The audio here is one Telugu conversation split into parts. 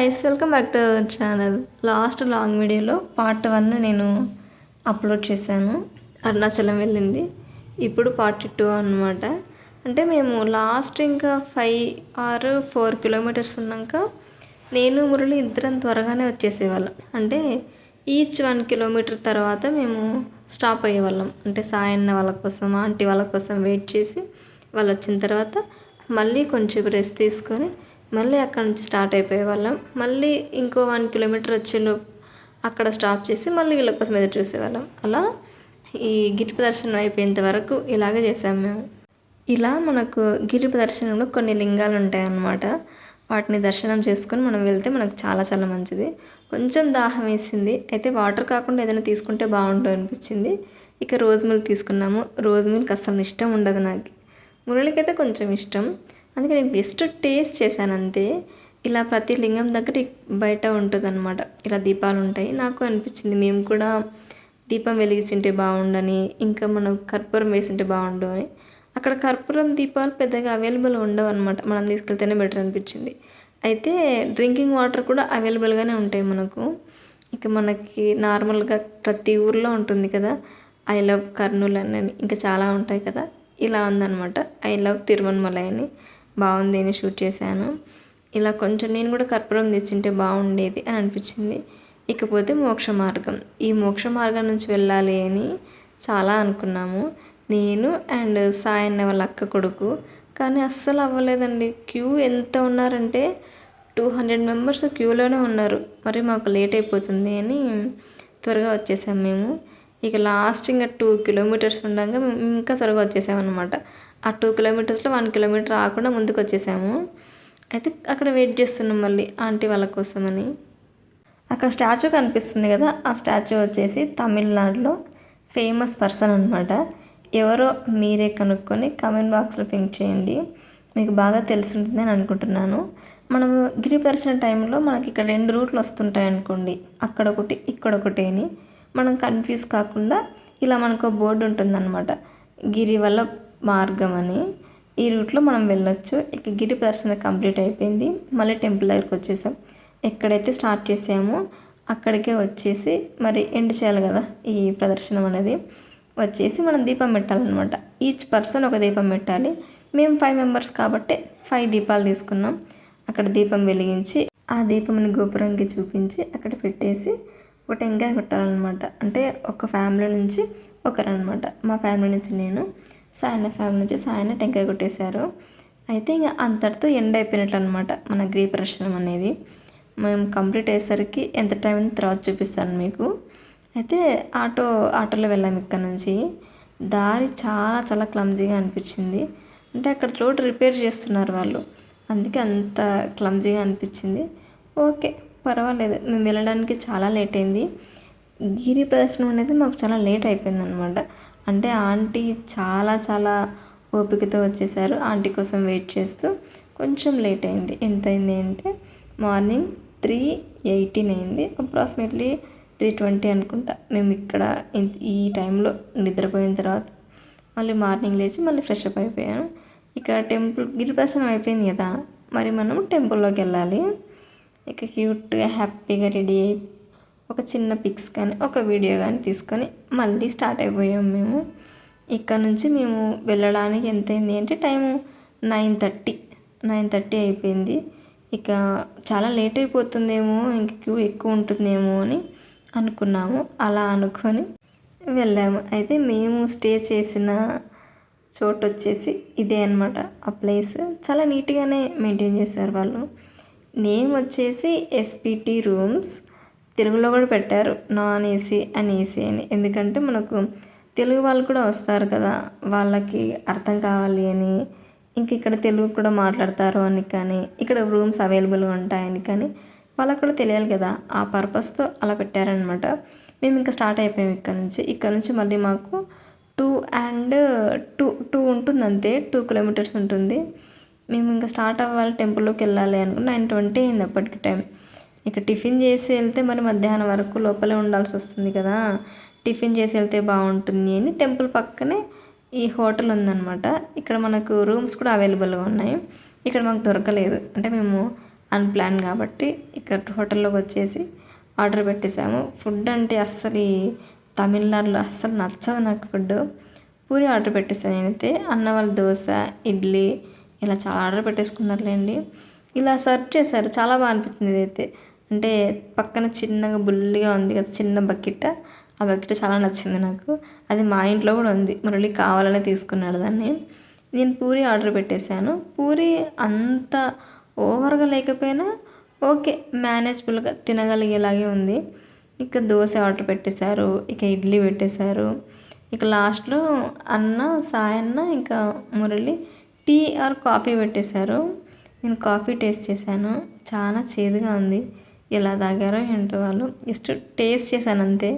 Guys welcome back to channel last long వీడియోలో పార్ట్ వన్ నేను అప్లోడ్ చేశాను. అరుణాచలం వెళ్ళింది. ఇప్పుడు పార్ట్ టూ అనమాట అంటే మేము లాస్ట్ ఇంకా ఫైవ్ ఆర్ ఫోర్ కిలోమీటర్స్ ఉన్నాక నేను మురళి ఇద్దరం త్వరగానే వచ్చేసేవాళ్ళం. అంటే ఈచ్ వన్ కిలోమీటర్ తర్వాత మేము స్టాప్ అయ్యేవాళ్ళం. అంటే సాయన్న వాళ్ళ కోసం ఆంటీ వాళ్ళ కోసం వెయిట్ చేసి వాళ్ళు వచ్చిన తర్వాత మళ్ళీ కొంచెం రెస్ట్ తీసుకొని మళ్ళీ అక్కడ నుంచి స్టార్ట్ అయిపోయే వాళ్ళం. మళ్ళీ ఇంకో వన్ కిలోమీటర్ వచ్చేలో అక్కడ స్టాప్ చేసి మళ్ళీ వీళ్ళ కోసం ఎదురు చూసేవాళ్ళం అలా ఈ గిరి ప్రదర్శనం అయిపోయేంత వరకు ఇలాగే చేసాం మేము. ఇలా మనకు గిరి ప్రదర్శనంలో కొన్ని లింగాలు ఉంటాయన్నమాట. వాటిని దర్శనం చేసుకొని మనం వెళ్తే మనకు చాలా చాలా మంచిది. కొంచెం దాహం వేసింది. అయితే వాటర్ కాకుండా ఏదైనా తీసుకుంటే బాగుంటుంది అనిపించింది. ఇక రోజ్ మిల్క్ తీసుకున్నాము. రోజ్ మిల్క్ అస్సలు ఇష్టం ఉండదు నాకు. మురళికైతే కొంచెం ఇష్టం. అందుకే నేను జస్ట్ టేస్ట్ చేశాను అంతే ఇలా ప్రతి లింగం దగ్గర బయట ఉంటుందన్నమాట. ఇలా దీపాలు ఉంటాయి నాకు అనిపించింది మేము కూడా దీపం వెలిగించింటే బాగుండని ఇంకా మనం కర్పూరం వేసింటే బాగుండు అని. అక్కడ కర్పూరం దీపాలు పెద్దగా అవైలబుల్ ఉండవు అనమాట మనం తీసుకెళ్తేనే బెటర్ అనిపించింది. అయితే డ్రింకింగ్ వాటర్ కూడా అవైలబుల్గానే ఉంటాయి మనకు. ఇక మనకి నార్మల్గా ప్రతి ఊర్లో ఉంటుంది కదా. ఐ లవ్ కర్నూలు అని ఇంకా చాలా ఉంటాయి కదా. ఇలా ఉందన్నమాట. ఐ లవ్ తిరువన్మలై అని బాగుంది అని షూట్ చేశాను. ఇలా కొంచెం నేను కూడా కర్పూరం తెచ్చింటే బాగుండేది అని అనిపించింది. ఇకపోతే మోక్ష మార్గం. ఈ మోక్ష మార్గం నుంచి వెళ్ళాలి అని చాలా అనుకున్నాము. నేను అండ్ సాయి అన్న వాళ్ళ అక్క కొడుకు. కానీ అస్సలు అవ్వలేదండి. క్యూ ఎంత ఉన్నారంటే టూ హండ్రెడ్ మెంబర్స్ క్యూలోనే ఉన్నారు. మరి మాకు లేట్ అయిపోతుంది అని త్వరగా వచ్చేసాం మేము. ఇక లాస్ట్ ఇంకా టూ కిలోమీటర్స్ ఉండగా మేము ఇంకా త్వరగా వచ్చేసామన్నమాట. ఆ టూ కిలోమీటర్స్లో వన్ కిలోమీటర్ ఆకుండా ముందుకు వచ్చేసాము అయితే అక్కడ వెయిట్ చేస్తున్నాం మళ్ళీ ఆంటీ వాళ్ళ కోసమని. అక్కడ స్టాచ్యూ కనిపిస్తుంది కదా ఆ స్టాచ్యూ వచ్చేసి తమిళనాడులో ఫేమస్ పర్సన్ అనమాట ఎవరో మీరే కనుక్కొని కమెంట్ బాక్స్లో పింక్ చేయండి. మీకు బాగా తెలిసి అని అనుకుంటున్నాను. మనం గిరి పరిచిన టైంలో మనకి ఇక్కడ రెండు రూట్లు వస్తుంటాయి అనుకోండి. అక్కడ ఒకటి ఇక్కడ ఒకటి అని. మనం కన్ఫ్యూజ్ కాకుండా ఇలా మనకు బోర్డు ఉంటుందన్నమాట. గిరి వల్ల మార్గం అని ఈ రూట్లో మనం వెళ్ళొచ్చు. ఇక గిరి ప్రదర్శన కంప్లీట్ అయిపోయింది. మళ్ళీ టెంపుల్ దగ్గరికి వచ్చేసాం. ఎక్కడైతే స్టార్ట్ చేసామో అక్కడికే వచ్చేసి మరి ఎండ్ చేయాలి కదా ఈ ప్రదర్శనం అనేది. వచ్చేసి మనం దీపం పెట్టాలన్నమాట. ఈచ్ పర్సన్ ఒక దీపం పెట్టాలి. మేము ఫైవ్ మెంబర్స్ కాబట్టి ఫైవ్ దీపాలు తీసుకున్నాం. అక్కడ దీపం వెలిగించి ఆ దీపంని గోపురంకి చూపించి అక్కడ పెట్టేసి ఒక టెంకాయ కొట్టాలన్నమాట. అంటే ఒక ఫ్యామిలీ నుంచి ఒకరనమాట మా ఫ్యామిలీ నుంచి నేను. సాయన ఫ్యామిలీ నుంచి సాయన టెంకాయ కొట్టేశారు. అయితే ఇంకా అంతటితో ఎండ్ అయిపోయినట్లు అనమాట మన గ్రీ ప్రదర్శనం అనేది. మేము కంప్లీట్ అయ్యేసరికి ఎంత టైం అయింది తర్వాత చూపిస్తాను మీకు. అయితే ఆటో ఆటోలో వెళ్ళాము ఇక్కడ నుంచి. దారి చాలా చాలా క్లమ్జీగా అనిపించింది. అంటే అక్కడ రోడ్ రిపేర్ చేస్తున్నారు వాళ్ళు. అందుకే అంత క్లమ్జీగా అనిపించింది. ఓకే పర్వాలేదు. మేము వెళ్ళడానికి చాలా లేట్ అయింది. గిరి ప్రదర్శనం అనేది మాకు చాలా లేట్ అయిపోయింది అనమాట అంటే ఆంటీ చాలా చాలా ఓపికతో వచ్చేసారు. ఆంటీ కోసం వెయిట్ చేస్తూ కొంచెం లేట్ అయింది. ఎంత అయింది అంటే మార్నింగ్ త్రీ ఎయిటీన్ అయింది అప్రాక్సిమేట్లీ త్రీ ట్వంటీ అనుకుంటా. మేము ఇక్కడ ఈ టైంలో నిద్రపోయిన తర్వాత మళ్ళీ మార్నింగ్ లేచి మళ్ళీ ఫ్రెష్ అప్ అయిపోయాను. ఇక టెంపుల్ గిరిప్రసనం అయిపోయింది కదా. మరి మనం టెంపుల్లోకి వెళ్ళాలి. ఇక క్యూట్గా హ్యాపీగా రెడీ అయి ఒక చిన్న పిక్స్ కానీ ఒక వీడియో కానీ తీసుకొని మళ్ళీ స్టార్ట్ అయిపోయాం మేము. ఇక్కడ నుంచి మేము వెళ్ళడానికి ఎంత అయింది అంటే time nine thirty nine thirty అయిపోయింది. ఇక చాలా లేట్ అయిపోతుందేమో ఇంక క్యూ ఎక్కువ ఉంటుందేమో అని అనుకున్నాము. అలా అనుకొని వెళ్ళాము. అయితే మేము స్టే చేసిన చోటు వచ్చేసి ఇదే అనమాట ఆ ప్లేస్. చాలా నీట్గానే మెయింటైన్ చేశారు వాళ్ళు. నేమ్ వచ్చేసి ఎస్పిటి రూమ్స్. తెలుగులో కూడా పెట్టారు. నాన్ ఏసీ అని ఏసీ అని. ఎందుకంటే మనకు తెలుగు వాళ్ళు కూడా వస్తారు కదా. వాళ్ళకి అర్థం కావాలి అని. ఇంక ఇక్కడ తెలుగు కూడా మాట్లాడతారు అని కానీ ఇక్కడ రూమ్స్ అవైలబుల్గా ఉంటాయని కానీ వాళ్ళకు కూడా తెలియాలి కదా. ఆ పర్పస్తో అలా పెట్టారనమాట. మేము ఇంకా స్టార్ట్ అయిపోయాం ఇక్కడ నుంచి. ఇక్కడ నుంచి మళ్ళీ మాకు టూ అండ్ టూ టూ ఉంటుంది అంతే. టూ కిలోమీటర్స్ ఉంటుంది. మేము ఇంకా స్టార్ట్ అవ్వాలి టెంపుల్లోకి వెళ్ళాలి అనుకుని నైన్ ట్వంటీ అయింది అప్పటికి టైం. ఇక టిఫిన్ చేసి వెళ్తే మరి మధ్యాహ్నం వరకు లోపలే ఉండాల్సి వస్తుంది కదా. టిఫిన్ చేసి వెళ్తే బాగుంటుంది అని టెంపుల్ పక్కనే ఈ హోటల్ ఉందన్నమాట. ఇక్కడ మనకు రూమ్స్ కూడా అవైలబుల్గా ఉన్నాయి. ఇక్కడ మాకు దొరకలేదు. అంటే మేము అన్ప్లాన్ కాబట్టి ఇక్కడ హోటల్లోకి వచ్చేసి ఆర్డర్ పెట్టేశాము. ఫుడ్ అంటే అస్సలు ఈ తమిళనాడులో అస్సలు నచ్చదు నాకు ఫుడ్ పూరి ఆర్డర్ పెట్టేసాను నేనైతే. అన్న వాళ్ళు దోశ ఇడ్లీ ఇలా చాలా ఆర్డర్ పెట్టేసుకున్నారులేండి. ఇలా సర్వ్ చేశారు. చాలా బాగా అనిపించింది ఇదైతే. అంటే పక్కన చిన్నగా బుల్లిగా ఉంది కదా చిన్న బకెట్ ఆ బకెట్ చాలా నచ్చింది నాకు. అది మా ఇంట్లో కూడా ఉంది. మురళి కావాలనే తీసుకున్నాడు దాన్ని. నేను పూరి ఆర్డర్ పెట్టేశాను. పూరి అంత ఓవర్గా లేకపోయినా ఓకే మేనేజబుల్గా తినగలిగేలాగే ఉంది. ఇక దోశ ఆర్డర్ పెట్టేశారు ఇక ఇడ్లీ పెట్టేశారు. ఇక లాస్ట్లో అన్న సాయన్న ఇంకా మురళి టీ ఆర్ కాఫీ పెట్టేశారు. నేను కాఫీ టేస్ట్ చేశాను. చాలా చేదుగా ఉంది. ఎలా తాగారో ఏంటో వాళ్ళు జస్ట్ టేస్ట్ చేశాను అంతే.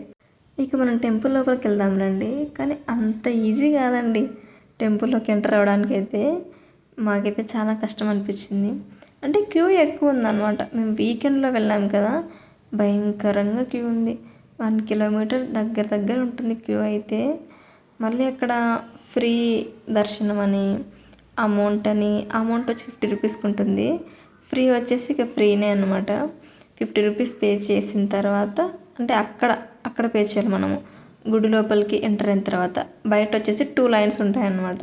ఇక మనం టెంపుల్ లోపలికి వెళ్దాం రండి. కానీ అంత ఈజీ కాదండి. టెంపుల్లోకి ఎంటర్ అవ్వడానికి అయితే మాకైతే చాలా కష్టం అనిపించింది. అంటే క్యూ ఎక్కువ ఉందన్నమాట. మేము వీకెండ్లో వెళ్ళాం కదా. భయంకరంగా క్యూ ఉంది. వన్ కిలోమీటర్ దగ్గర దగ్గర ఉంటుంది క్యూ అయితే. మళ్ళీ అక్కడ ఫ్రీ దర్శనం అని అమౌంట్ అని అమౌంట్ వచ్చి ఫిఫ్టీ రూపీస్కి ఉంటుంది. ఫ్రీ వచ్చేసి ఇక ఫ్రీనే అనమాట ఫిఫ్టీ రూపీస్ పే చేసిన తర్వాత అంటే అక్కడ అక్కడ పే చేయాలి మనము. గుడి లోపలికి ఎంటర్ అయిన తర్వాత. బయట వచ్చేసి టూ లైన్స్ ఉంటాయన్నమాట.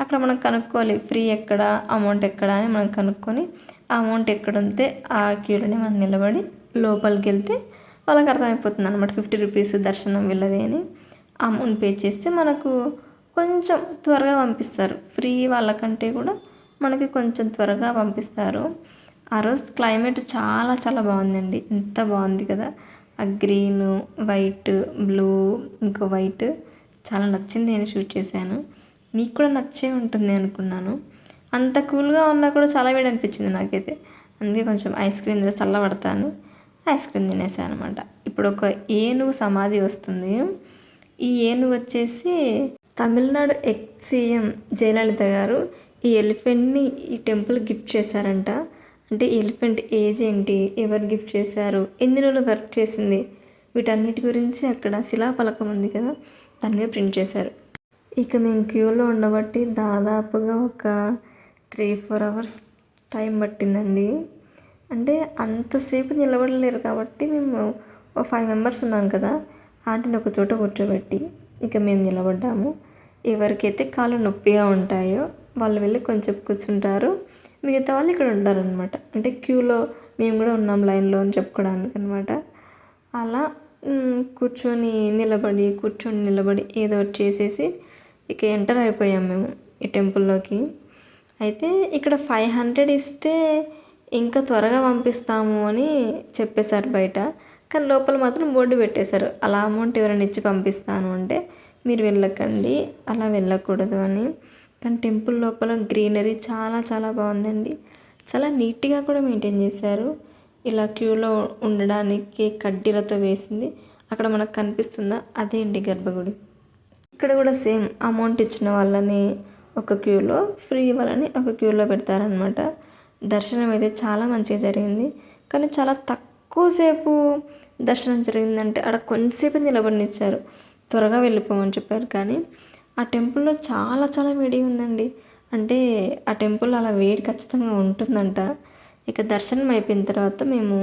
అక్కడ మనం కనుక్కోవాలి ఫ్రీ ఎక్కడ అమౌంట్ ఎక్కడ అని మనం కనుక్కొని ఆ అమౌంట్ ఎక్కడ ఉంటే ఆ క్యూలోనే మనం నిలబడి లోపలికి వెళ్తే వాళ్ళకి అర్థమైపోతుంది అనమాట ఫిఫ్టీ రూపీస్ దర్శనం వెళ్ళదే అని. అమౌంట్ పే చేస్తే మనకు కొంచెం త్వరగా పంపిస్తారు. ఫ్రీ వాళ్ళకంటే కూడా మనకి కొంచెం త్వరగా పంపిస్తారు. ఆ రోజు క్లైమేట్ చాలా చాలా బాగుందండి. ఎంత బాగుంది కదా. ఆ గ్రీన్ వైట్ బ్లూ ఇంకో వైట్ చాలా నచ్చింది నేను షూట్ చేశాను. మీకు కూడా నచ్చే ఉంటుంది అనుకున్నాను. అంత కూల్గా ఉన్నా కూడా చాలా వేడి అనిపించింది నాకైతే. అందుకే కొంచెం ఐస్ క్రీమ్ చల్లబడతాను. ఐస్ క్రీమ్ తినేసాను అనమాట ఇప్పుడు ఒక ఏనుగు సమాధి వస్తుంది. ఈ ఏనుగు వచ్చేసి తమిళనాడు ఎక్స్ సీఎం జయలలిత గారు ఈ ఎలిఫెంట్ని ఈ టెంపుల్ గిఫ్ట్ చేశారంట. అంటే ఎలిఫెంట్ ఏజ్ ఏంటి? ఎవరు గిఫ్ట్ చేశారు? ఎన్ని రోజులు వర్క్ చేసింది? వీటన్నిటి గురించి అక్కడ శిలాఫలకం ఉంది కదా దాన్ని ప్రింట్ చేశారు. ఇక మేము క్యూలో ఉండబట్టి దాదాపుగా ఒక త్రీ ఫోర్ అవర్స్ టైం పట్టిందండి. అంటే అంతసేపు నిలబడలేరు కాబట్టి మేము ఒక ఫైవ్ మెంబర్స్ ఉన్నాం కదా వాటిని ఒక చోట కూర్చోబెట్టి ఇక మేము నిలబడ్డాము. ఎవరికైతే కాళ్ళు నొప్పిగా ఉంటాయో వాళ్ళు వెళ్ళి కొంచెం కూర్చుంటారు. మిగతా వాళ్ళు ఇక్కడ ఉంటారనమాట అంటే క్యూలో మేము కూడా ఉన్నాం లైన్లో అని చెప్పుకోవడానికి అనమాట అలా కూర్చొని నిలబడి కూర్చొని నిలబడి ఏదో చేసేసి ఇక ఎంటర్ అయిపోయాం మేము ఈ టెంపుల్లోకి. అయితే ఇక్కడ ఫైవ్ హండ్రెడ్ ఇస్తే ఇంకా త్వరగా పంపిస్తాము అని చెప్పేశారు బయట. కానీ లోపల మాత్రం బోర్డు పెట్టేశారు. అలా అమౌంట్ ఎవరైనా ఇచ్చి పంపిస్తాను అంటే మీరు వెళ్ళకండి అలా వెళ్ళకూడదు అని. కానీ టెంపుల్ లోపల గ్రీనరీ చాలా చాలా బాగుందండి. చాలా నీట్గా కూడా మెయింటైన్ చేశారు. ఇలా క్యూలో ఉండడానికి కడ్డీలతో వేసింది. అక్కడ మనకు కనిపిస్తుందా? అదే అండి గర్భగుడి. ఇక్కడ కూడా సేమ్ అమౌంట్ ఇచ్చిన వాళ్ళని ఒక క్యూలో ఫ్రీ వాళ్ళని ఒక క్యూలో పెడతారనమాట దర్శనం అయితే చాలా మంచిగా జరిగింది. కానీ చాలా తక్కువసేపు దర్శనం జరిగిందంటే అక్కడ కొంతసేపు నిలబడినిచ్చారు. త్వరగా వెళ్ళిపోమని చెప్పారు కానీ ఆ టెంపుల్లో చాలా చాలా వేడి ఉందండి. అంటే ఆ టెంపుల్ అలా వేడి ఖచ్చితంగా ఉంటుందంట. ఇక దర్శనం అయిపోయిన తర్వాత మేము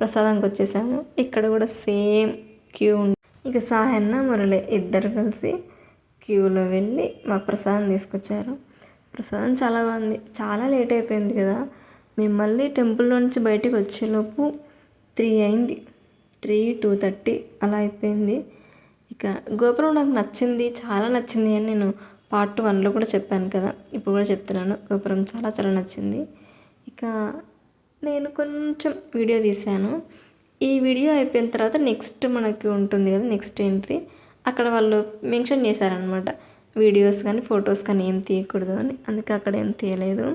ప్రసాదానికి వచ్చేసాము. ఇక్కడ కూడా సేమ్ క్యూ ఇక సాయన్న మురళి ఇద్దరు కలిసి క్యూలో వెళ్ళి మాకు ప్రసాదం తీసుకొచ్చారు. ప్రసాదం చాలా బాగుంది. చాలా లేట్ అయిపోయింది కదా. మేము మళ్ళీ టెంపుల్లో నుంచి బయటకు వచ్చేలోపు త్రీ అయింది. త్రీ టూ థర్టీ అలా అయిపోయింది. ఇక గోపురం నాకు నచ్చింది చాలా నచ్చింది అని నేను పార్ట్ వన్లో కూడా చెప్పాను కదా. ఇప్పుడు కూడా చెప్తున్నాను. గోపురం చాలా చాలా నచ్చింది. ఇక నేను కొంచెం వీడియో తీశాను. ఈ వీడియో అయిపోయిన తర్వాత నెక్స్ట్ మనకి ఉంటుంది కదా నెక్స్ట్ ఎంట్రీ. అక్కడ వాళ్ళు మెన్షన్ చేశారనమాట వీడియోస్ కానీ ఫొటోస్ కానీ ఏం తీయకూడదు అని. అందుకే అక్కడ ఏం తీయలేదు.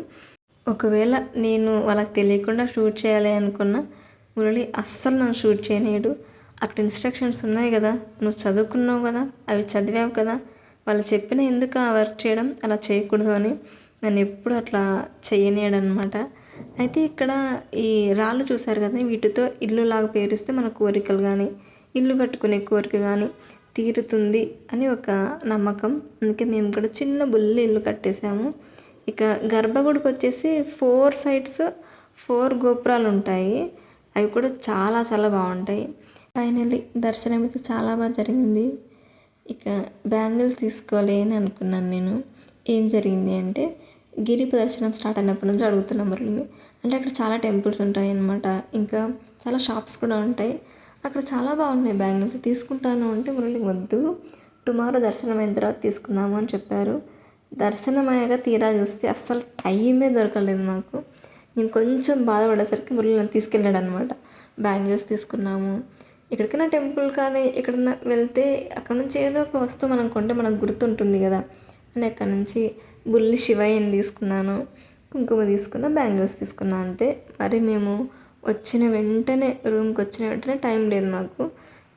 ఒకవేళ నేను వాళ్ళకి తెలియకుండా షూట్ చేయాలి అనుకున్న మురళి అస్సలు నన్ను షూట్ చేయలేడు అక్కడ ఇన్స్ట్రక్షన్స్ ఉన్నాయి కదా. నువ్వు చదువుకున్నావు కదా. అవి చదివావు కదా. వాళ్ళు చెప్పిన ఎందుకు ఆ వర్క్ చేయడం అలా చేయకూడదు అని నన్ను ఎప్పుడు అట్లా చేయనీయడనమాట అయితే ఇక్కడ ఈ రాళ్ళు చూశారు కదా వీటితో ఇల్లు లాగా పేరిస్తే మన కోరికలు కానీ ఇల్లు కట్టుకునే కోరిక కానీ తీరుతుంది అని ఒక నమ్మకం. అందుకే మేము కూడా చిన్న బుల్లి ఇల్లు కట్టేసాము ఇక గర్భగుడికి వచ్చేసి ఫోర్ సైడ్స్ ఫోర్ గోపురాలు ఉంటాయి అవి కూడా చాలా చాలా బాగుంటాయి. ఫైనల్లీ దర్శనం అయితే చాలా బాగా జరిగింది. ఇక బ్యాంగిల్స్ తీసుకోవాలి అని అనుకున్నాను నేను. ఏం జరిగింది అంటే గిరి ప్రదర్శనం స్టార్ట్ అయినప్పటి నుంచి అడుగుతున్నాం మురళిని. అంటే అక్కడ చాలా టెంపుల్స్ ఉంటాయి అన్నమాట ఇంకా చాలా షాప్స్ కూడా ఉంటాయి. అక్కడ చాలా బాగున్నాయి బ్యాంగిల్స్. తీసుకుంటాను అంటే మురళి వద్దు. టుమారో దర్శనం అయిన తర్వాత తీసుకుందాము అని చెప్పారు. దర్శనం అయ్యాక తీరా చూస్తే అస్సలు టైమే దొరకలేదు నాకు. నేను కొంచెం బాధపడేసరికి మురళి నన్ను తీసుకెళ్ళాడు అనమాట బ్యాంగిల్స్ తీసుకున్నాము. ఎక్కడికైనా టెంపుల్ కానీ ఎక్కడన్నా వెళ్తే అక్కడ నుంచి ఏదో ఒక వస్తువు మనం కొంటే మనకు గుర్తుంటుంది కదా. అని అక్కడ నుంచి బుల్లి శివయ్యని తీసుకున్నాను కుంకుమ తీసుకున్న బ్యాంగిల్స్ తీసుకున్నా అంతే. మరి మేము వచ్చిన వెంటనే రూమ్కి వచ్చిన వెంటనే టైం లేదు మాకు.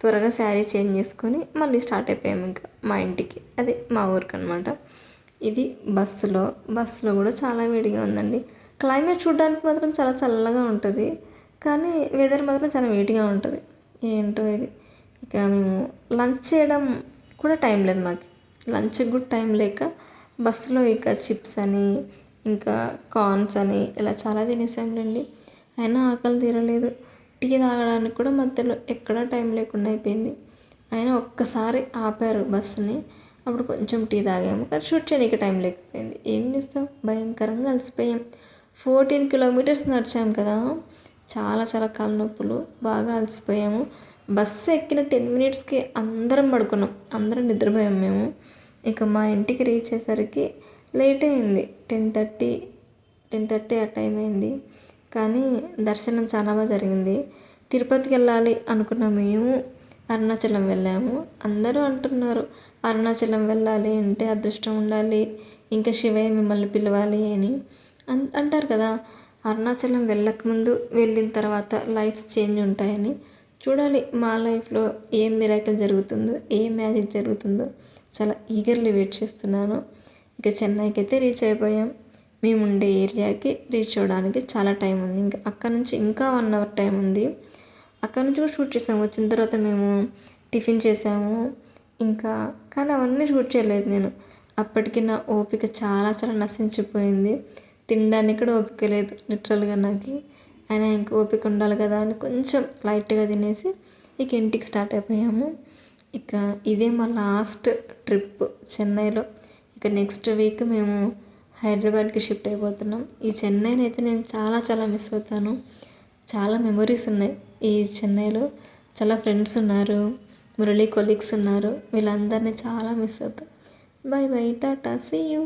త్వరగా శారీ చేంజ్ చేసుకొని మళ్ళీ స్టార్ట్ అయిపోయాము ఇంకా మా ఇంటికి. అది మా ఊరికి అనమాట ఇది బస్సులో బస్సులో కూడా చాలా వేడిగా ఉందండి. క్లైమేట్ చూడడానికి మాత్రం చాలా చల్లగా ఉంటుంది. కానీ వెదర్ మాత్రం చాలా వేడిగా ఉంటుంది. ఏంటో ఇది. ఇక మేము లంచ్ చేయడం కూడా టైం లేదు మాకు. లంచ్కి కూడా టైం లేక బస్సులో ఇక చిప్స్ అని ఇంకా కార్న్స్ అని ఇలా చాలా తినేసాంలేండి. అయినా ఆకలి తీరలేదు. టీ తాగడానికి కూడా మధ్యలో ఎక్కడా టైం లేకుండా అయిపోయింది. అయినా ఒక్కసారి ఆపారు బస్సుని. అప్పుడు కొంచెం టీ తాగాము. కానీ షూట్ చేయడానికి టైం లేకపోయింది. ఏం చేస్తాం? భయంకరంగా అలసిపోయాం. ఫోర్టీన్ కిలోమీటర్స్ నడిచాం కదా. చాలా చాలా కాళ్ళ నొప్పులు బాగా అలసిపోయాము. బస్సు ఎక్కిన టెన్ మినిట్స్కి అందరం పడుకున్నాం. అందరం నిద్రపోయాం మేము. ఇక మా ఇంటికి రీచ్ అయ్యేసరికి లేట్ అయింది. టెన్ థర్టీ టెన్ థర్టీ ఆ టైం అయింది. కానీ దర్శనం చాలా బాగా జరిగింది. తిరుపతికి వెళ్ళాలి అనుకున్న మేము అరుణాచలం వెళ్ళాము. అందరూ అంటున్నారు అరుణాచలం వెళ్ళాలి అంటే అదృష్టం ఉండాలి. ఇంకా శివయ్య మిమ్మల్ని పిలవాలి అని అంటారు కదా అరుణాచలం వెళ్ళకముందు వెళ్ళిన తర్వాత లైఫ్ చేంజ్ ఉంటాయని. చూడాలి మా లైఫ్లో ఏం మిరాకిల్ జరుగుతుందో ఏం మ్యాజిక్ జరుగుతుందో. చాలా ఈగర్లీ వెయిట్ చేస్తున్నాను. ఇక చెన్నైకి అయితే రీచ్ అయిపోయాం. మేము ఉండే ఏరియాకి రీచ్ అవ్వడానికి చాలా టైం ఉంది. ఇంకా అక్కడ నుంచి ఇంకా వన్ అవర్ టైం ఉంది. అక్కడ నుంచి కూడా షూట్ చేసాము వచ్చిన తర్వాత మేము టిఫిన్ చేసాము. ఇంకా కానీ అవన్నీ షూట్ చేయలేదు నేను. అప్పటికి నా ఓపిక చాలా చాలా నశించిపోయింది. తినడానికి కూడా ఓపిక లేదు లిటరల్గా నాకు. అయినా ఇంకా ఓపిక ఉండాలి కదా అని కొంచెం లైట్గా తినేసి ఇక ఇంటికి స్టార్ట్ అయిపోయాము. ఇక ఇదే మా లాస్ట్ ట్రిప్ చెన్నైలో. ఇక నెక్స్ట్ వీక్ మేము హైదరాబాద్కి షిఫ్ట్ అయిపోతున్నాం. ఈ చెన్నైని అయితే నేను చాలా చాలా మిస్ అవుతాను. చాలా మెమొరీస్ ఉన్నాయి ఈ చెన్నైలో. చాలా ఫ్రెండ్స్ ఉన్నారు మురళీ కొలీగ్స్ ఉన్నారు వీళ్ళందరినీ చాలా మిస్ అవుతాం. Bye bye Tata see you.